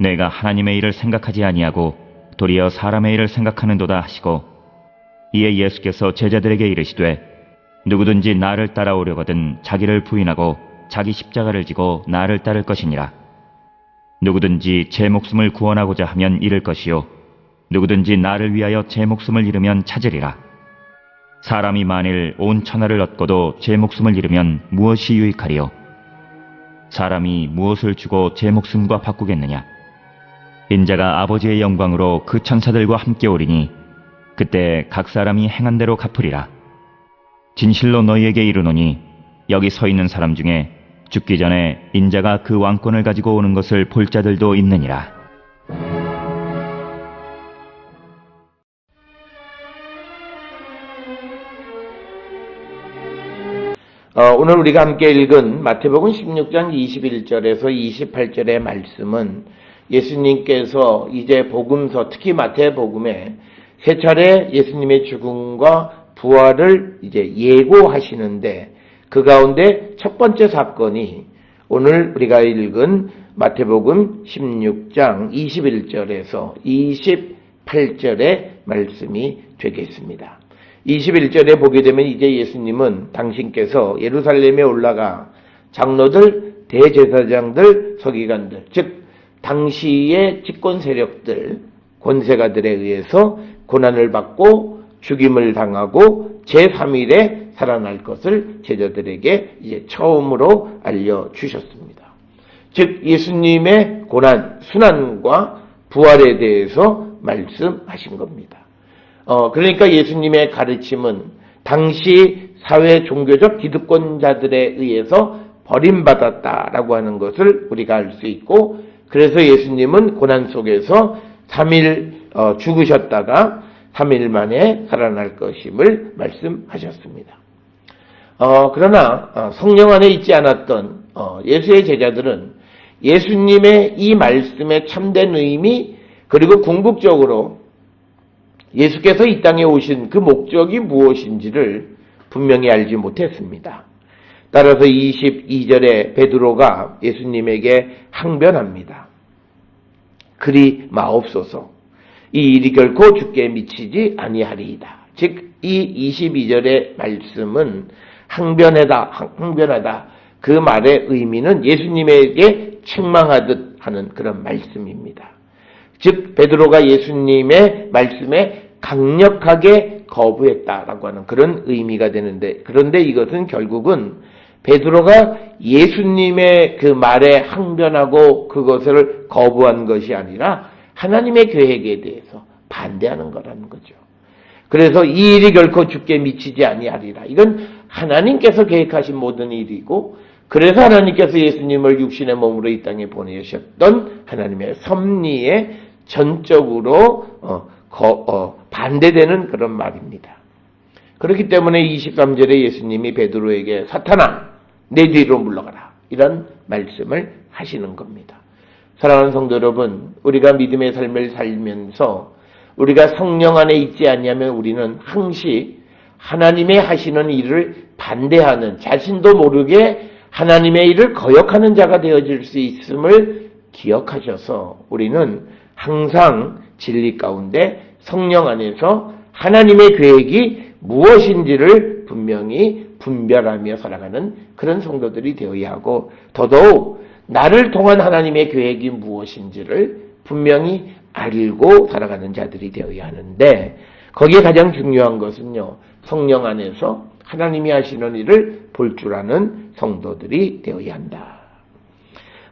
내가 하나님의 일을 생각하지 아니하고 도리어 사람의 일을 생각하는도다 하시고 이에 예수께서 제자들에게 이르시되 누구든지 나를 따라오려거든 자기를 부인하고 자기 십자가를 지고 나를 따를 것이니라. 누구든지 제 목숨을 구원하고자 하면 잃을 것이요 누구든지 나를 위하여 제 목숨을 잃으면 찾으리라. 사람이 만일 온 천하를 얻고도 제 목숨을 잃으면 무엇이 유익하리요? 사람이 무엇을 주고 제 목숨과 바꾸겠느냐 인자가 아버지의 영광으로 그 천사들과 함께 오리니 그때 각 사람이 행한 대로 갚으리라. 진실로 너희에게 이르노니 여기 서 있는 사람 중에 죽기 전에 인자가 그 왕권을 가지고 오는 것을 볼 자들도 있느니라. 어, 오늘 우리가 함께 읽은 마태복음 16장 21절에서 28절의 말씀은 예수님께서 이제 복음서, 특히 마태복음에 세 차례 예수님의 죽음과 부활을 이제 예고하시는데 그 가운데 첫 번째 사건이 오늘 우리가 읽은 마태복음 16장 21절에서 28절의 말씀이 되겠습니다. 21절에 보게 되면 이제 예수님은 당신께서 예루살렘에 올라가 장로들, 대제사장들, 서기관들, 즉 당시의 집권 세력들, 권세가들에 의해서 고난을 받고 죽임을 당하고 제3일에 살아날 것을 제자들에게 이제 처음으로 알려 주셨습니다. 즉 예수님의 고난, 순환과 부활에 대해서 말씀하신 겁니다. 어, 그러니까 예수님의 가르침은 당시 사회 종교적 기득권자들에 의해서 버림받았다라고 하는 것을 우리가 알 수 있고 그래서 예수님은 고난 속에서 3일 어, 죽으셨다가 3일 만에 살아날 것임을 말씀하셨습니다. 어, 그러나 어, 성령 안에 있지 않았던 어, 예수의 제자들은 예수님의 이 말씀의 참된 의미 그리고 궁극적으로 예수께서 이 땅에 오신 그 목적이 무엇인지를 분명히 알지 못했습니다. 따라서 22절에 베드로가 예수님에게 항변합니다. 그리 마옵소서. 이 일이 결코 죽게 미치지 아니하리이다. 즉, 이 22절의 말씀은 항변하다, 항변하다. 그 말의 의미는 예수님에게 책망하듯 하는 그런 말씀입니다. 즉, 베드로가 예수님의 말씀에 강력하게 거부했다라고 하는 그런 의미가 되는데, 그런데 이것은 결국은 베드로가 예수님의 그 말에 항변하고 그것을 거부한 것이 아니라 하나님의 계획에 대해서 반대하는 거라는 거죠. 그래서 이 일이 결코 죽게 미치지 아니하리라. 이건 하나님께서 계획하신 모든 일이고 그래서 하나님께서 예수님을 육신의 몸으로 이 땅에 보내셨던 하나님의 섭리에 전적으로 어, 거, 어, 반대되는 그런 말입니다. 그렇기 때문에 23절에 예수님이 베드로에게 사탄아 내 뒤로 물러가라 이런 말씀을 하시는 겁니다. 사랑하는 성도 여러분, 우리가 믿음의 삶을 살면서 우리가 성령 안에 있지 않냐면 우리는 항시 하나님의 하시는 일을 반대하는 자신도 모르게 하나님의 일을 거역하는 자가 되어질 수 있음을 기억하셔서 우리는 항상 진리 가운데 성령 안에서 하나님의 계획이 무엇인지를 분명히 분별하며 살아가는 그런 성도들이 되어야 하고 더더욱 나를 통한 하나님의 계획이 무엇인지를 분명히 알고 살아가는 자들이 되어야 하는데 거기에 가장 중요한 것은요 성령 안에서 하나님이 하시는 일을 볼 줄 아는 성도들이 되어야 한다.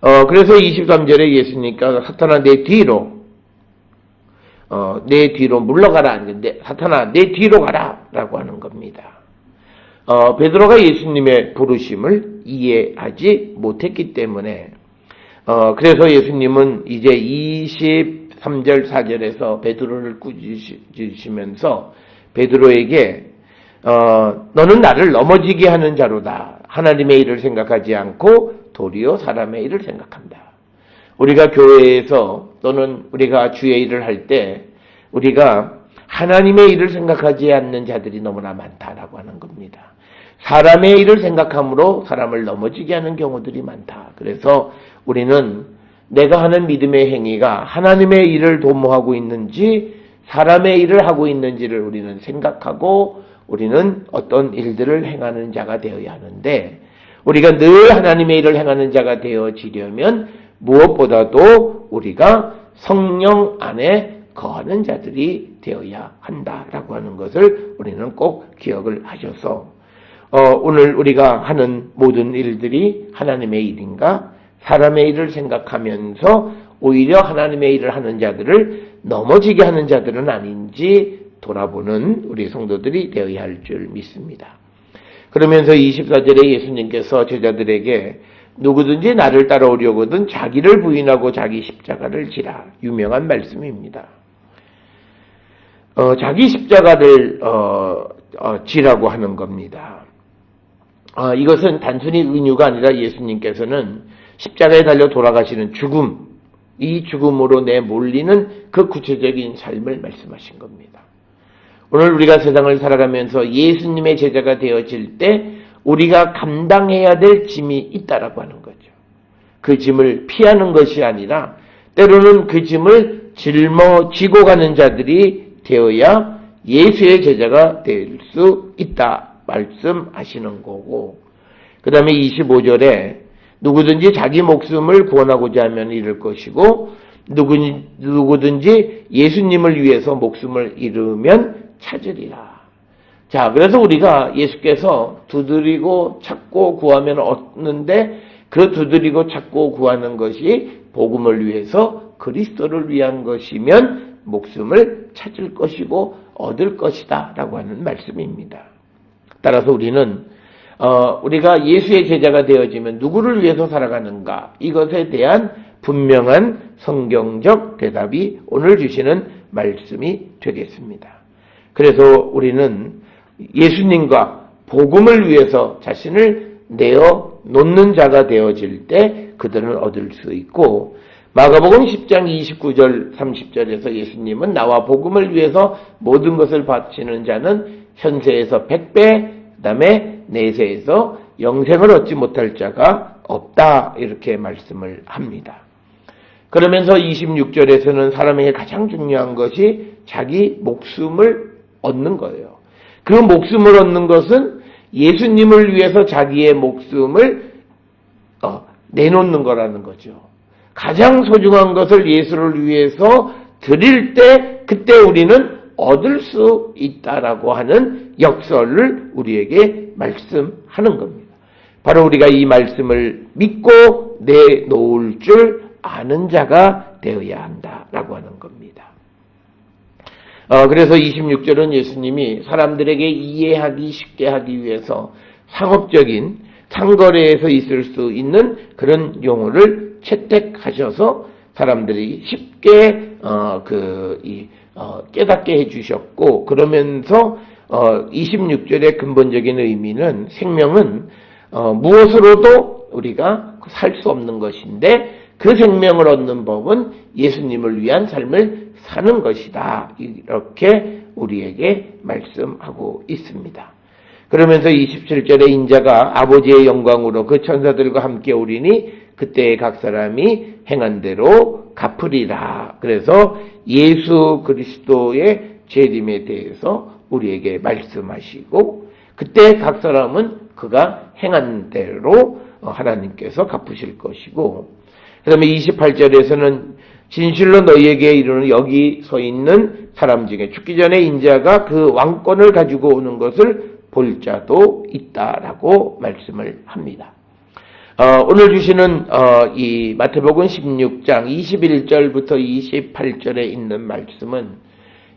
어, 그래서 23절에 예수님께서 사탄아 내 뒤로 어, 내 뒤로 물러가라 하는데 사탄아 내 뒤로 가라 라고 하는 겁니다. 어, 베드로가 예수님의 부르심을 이해하지 못했기 때문에 어, 그래서 예수님은 이제 23절 4절에서 베드로를 꾸짖으시면서 베드로에게 어, 너는 나를 넘어지게 하는 자로다. 하나님의 일을 생각하지 않고 도리어 사람의 일을 생각한다. 우리가 교회에서 또는 우리가 주의 일을 할 때 우리가 하나님의 일을 생각하지 않는 자들이 너무나 많다라고 하는 겁니다. 사람의 일을 생각함으로 사람을 넘어지게 하는 경우들이 많다. 그래서 우리는 내가 하는 믿음의 행위가 하나님의 일을 도모하고 있는지 사람의 일을 하고 있는지를 우리는 생각하고 우리는 어떤 일들을 행하는 자가 되어야 하는데 우리가 늘 하나님의 일을 행하는 자가 되어지려면 무엇보다도 우리가 성령 안에 거하는 자들이 되어야 한다라고 하는 것을 우리는 꼭 기억을 하셔서 어, 오늘 우리가 하는 모든 일들이 하나님의 일인가 사람의 일을 생각하면서 오히려 하나님의 일을 하는 자들을 넘어지게 하는 자들은 아닌지 돌아보는 우리 성도들이 되어야 할 줄 믿습니다. 그러면서 24절에 예수님께서 제자들에게 누구든지 나를 따라오려거든 자기를 부인하고 자기 십자가를 지라 유명한 말씀입니다. 어, 자기 십자가를 어, 어, 지라고 하는 겁니다. 어, 이것은 단순히 은유가 아니라 예수님께서는 십자가에 달려 돌아가시는 죽음, 이 죽음으로 내몰리는 그 구체적인 삶을 말씀하신 겁니다. 오늘 우리가 세상을 살아가면서 예수님의 제자가 되어질 때 우리가 감당해야 될 짐이 있다라고 하는 거죠. 그 짐을 피하는 것이 아니라 때로는 그 짐을 짊어지고 가는 자들이 되어야 예수의 제자가 될 수 있다 말씀하시는 거고 그 다음에 25절에 누구든지 자기 목숨을 구원하고자 하면 잃을 것이고 누구든지 예수님을 위해서 목숨을 잃으면 찾으리라. 자, 그래서 우리가 예수께서 두드리고 찾고 구하면 얻는데 그 두드리고 찾고 구하는 것이 복음을 위해서 그리스도를 위한 것이면 목숨을 찾을 것이고 얻을 것이다 라고 하는 말씀입니다. 따라서 우리는 어, 우리가 예수의 제자가 되어지면 누구를 위해서 살아가는가 이것에 대한 분명한 성경적 대답이 오늘 주시는 말씀이 되겠습니다. 그래서 우리는 예수님과 복음을 위해서 자신을 내어 놓는 자가 되어질 때 그들은 얻을 수 있고 마가복음 10장 29절 30절에서 예수님은 나와 복음을 위해서 모든 것을 바치는 자는 현세에서 100배 그 다음에 내세에서 영생을 얻지 못할 자가 없다 이렇게 말씀을 합니다. 그러면서 26절에서는 사람에게 가장 중요한 것이 자기 목숨을 얻는 거예요. 그 목숨을 얻는 것은 예수님을 위해서 자기의 목숨을 어, 내놓는 거라는 거죠. 가장 소중한 것을 예수를 위해서 드릴 때 그때 우리는 얻을 수 있다라고 하는 역설을 우리에게 말씀하는 겁니다. 바로 우리가 이 말씀을 믿고 내놓을 줄 아는 자가 되어야 한다라고 하는 겁니다. 어, 그래서 26절은 예수님이 사람들에게 이해하기 쉽게 하기 위해서 상업적인 상거래에서 있을 수 있는 그런 용어를 채택하셔서 사람들이 쉽게 어, 그, 이, 어, 깨닫게 해주셨고 그러면서 어, 26절의 근본적인 의미는 생명은 어, 무엇으로도 우리가 살 수 없는 것인데 그 생명을 얻는 법은 예수님을 위한 삶을 사는 것이다. 이렇게 우리에게 말씀하고 있습니다. 그러면서 27절에 인자가 아버지의 영광으로 그 천사들과 함께 오리니 그때 각 사람이 행한 대로 갚으리라. 그래서 예수 그리스도의 재림에 대해서 우리에게 말씀하시고 그때 각 사람은 그가 행한 대로 하나님께서 갚으실 것이고 그 다음에 28절에서는 진실로 너희에게 이르는 여기 서 있는 사람 중에 죽기 전에 인자가 그 왕권을 가지고 오는 것을 볼 자도 있다라고 말씀을 합니다. 어, 오늘 주시는 어, 이 마태복음 16장 21절부터 28절에 있는 말씀은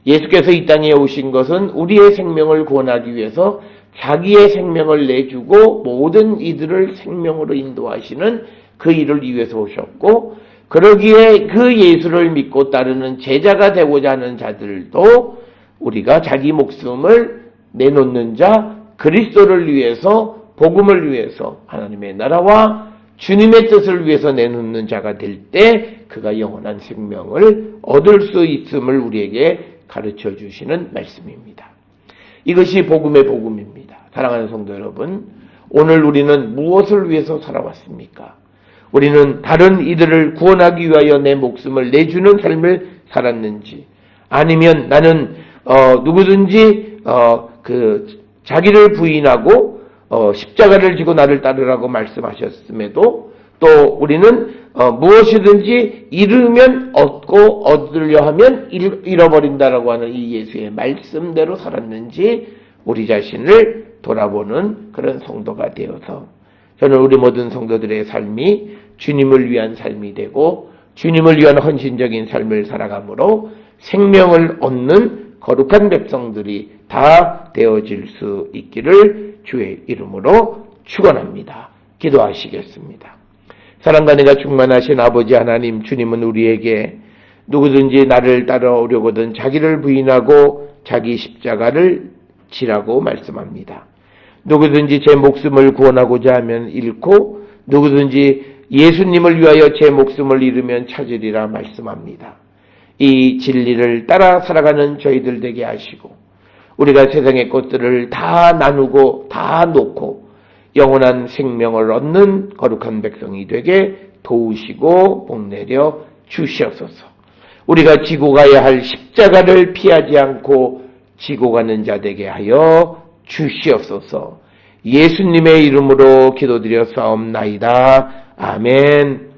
예수께서 이 땅에 오신 것은 우리의 생명을 구원하기 위해서 자기의 생명을 내주고 모든 이들을 생명으로 인도하시는 그 일을 위해서 오셨고 그러기에 그 예수를 믿고 따르는 제자가 되고자 하는 자들도 우리가 자기 목숨을 내놓는 자 그리스도를 위해서 복음을 위해서 하나님의 나라와 주님의 뜻을 위해서 내놓는 자가 될 때 그가 영원한 생명을 얻을 수 있음을 우리에게 가르쳐 주시는 말씀입니다. 이것이 복음의 복음입니다. 사랑하는 성도 여러분, 오늘 우리는 무엇을 위해서 살아왔습니까? 우리는 다른 이들을 구원하기 위하여 내 목숨을 내주는 삶을 살았는지, 아니면 나는 어, 누구든지 어, 그 자기를 부인하고 어, 십자가를 지고 나를 따르라고 말씀하셨음에도 또 우리는 어, 무엇이든지 잃으면 얻고 얻으려 하면 잃, 잃어버린다라고 하는 이 예수의 말씀대로 살았는지 우리 자신을 돌아보는 그런 성도가 되어서 저는 우리 모든 성도들의 삶이 주님을 위한 삶이 되고 주님을 위한 헌신적인 삶을 살아가므로 생명을 얻는 거룩한 백성들이 다 되어질 수 있기를 주의 이름으로 축원합니다. 기도하시겠습니다. 사랑과 내가 충만하신 아버지 하나님 주님은 우리에게 누구든지 나를 따라오려거든 자기를 부인하고 자기 십자가를 지라고 말씀합니다. 누구든지 제 목숨을 구원하고자 하면 잃고 누구든지 예수님을 위하여 제 목숨을 잃으면 찾으리라 말씀합니다. 이 진리를 따라 살아가는 저희들 되게 하시고 우리가 세상의 것들을 다 나누고 다 놓고 영원한 생명을 얻는 거룩한 백성이 되게 도우시고 복내려 주시옵소서. 우리가 지고 가야 할 십자가를 피하지 않고 지고 가는 자 되게 하여 주시옵소서. 예수님의 이름으로 기도드려 싸움나이다. 아멘.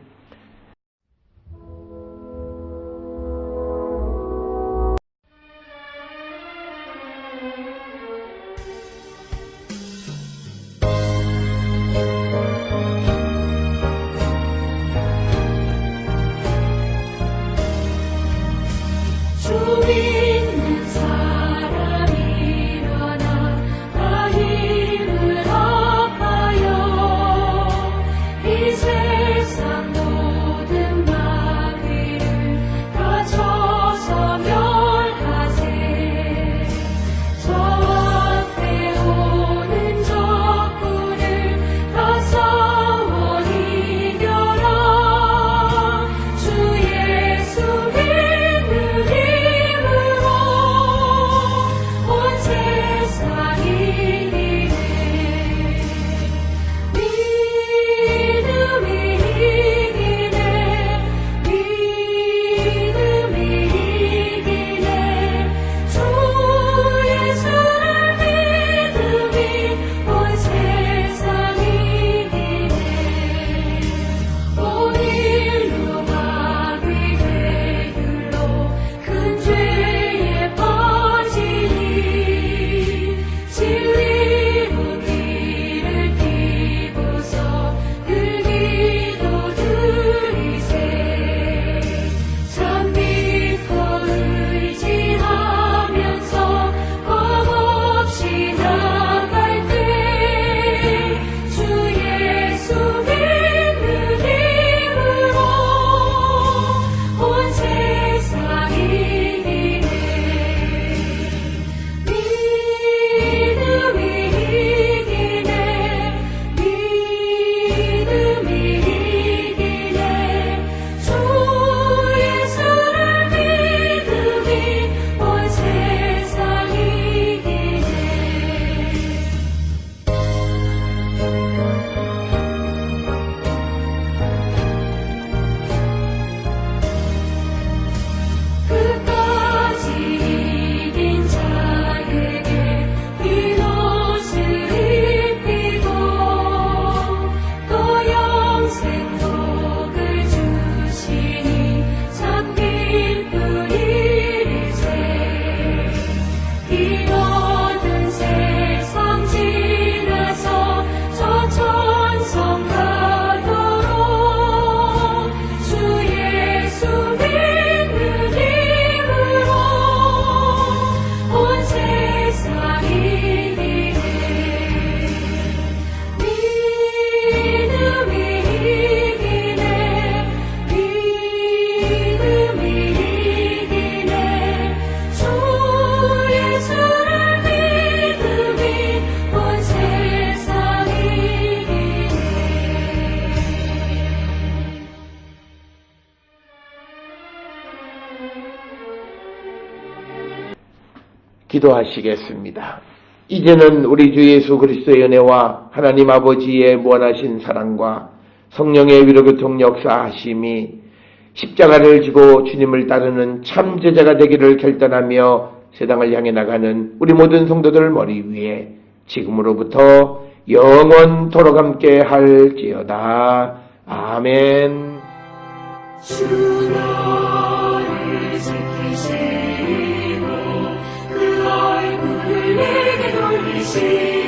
기도하시겠습니다. 이제는 우리 주 예수 그리스도의 은혜와 하나님 아버지의 무한하신 사랑과 성령의 위로교통 역사하심이 십자가를 지고 주님을 따르는 참 제자가 되기를 결단하며 세상을 향해 나가는 우리 모든 성도들 머리 위에 지금으로부터 영원토록 함께 할지어다. 아멘. 주